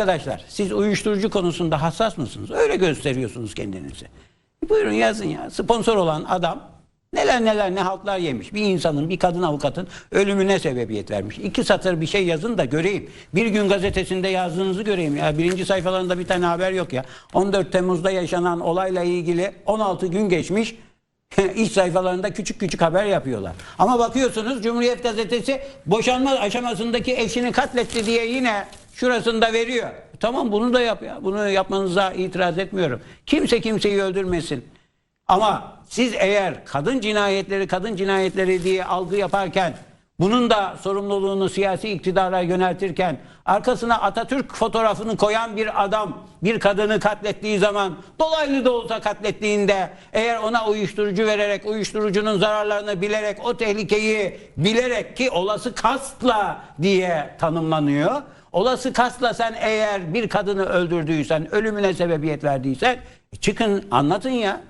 Arkadaşlar siz uyuşturucu konusunda hassas mısınız? Öyle gösteriyorsunuz kendinizi. Buyurun yazın ya. Sponsor olan adam neler neler ne haltlar yemiş. Bir insanın, bir kadın avukatın ölümüne sebebiyet vermiş. İki satır bir şey yazın da göreyim. Bir gün gazetesinde yazdığınızı göreyim ya. Birinci sayfalarında bir tane haber yok ya. 14 Temmuz'da yaşanan olayla ilgili 16 gün geçmiş. İç sayfalarında küçük küçük haber yapıyorlar. Ama bakıyorsunuz Cumhuriyet Gazetesi boşanma aşamasındaki eşini katletti diye yine şurasında veriyor. Tamam bunu da yap ya. Bunu yapmanıza itiraz etmiyorum. Kimse kimseyi öldürmesin. Ama siz eğer kadın cinayetleri kadın cinayetleri diye algı yaparken bunun da sorumluluğunu siyasi iktidara yöneltirken arkasına Atatürk fotoğrafını koyan bir adam bir kadını katlettiği zaman dolaylı da olsa katlettiğinde eğer ona uyuşturucu vererek uyuşturucunun zararlarını bilerek o tehlikeyi bilerek ki olası kastla diye tanımlanıyor. Olası kastla sen eğer bir kadını öldürdüysen ölümüne sebebiyet verdiysen çıkın anlatın ya.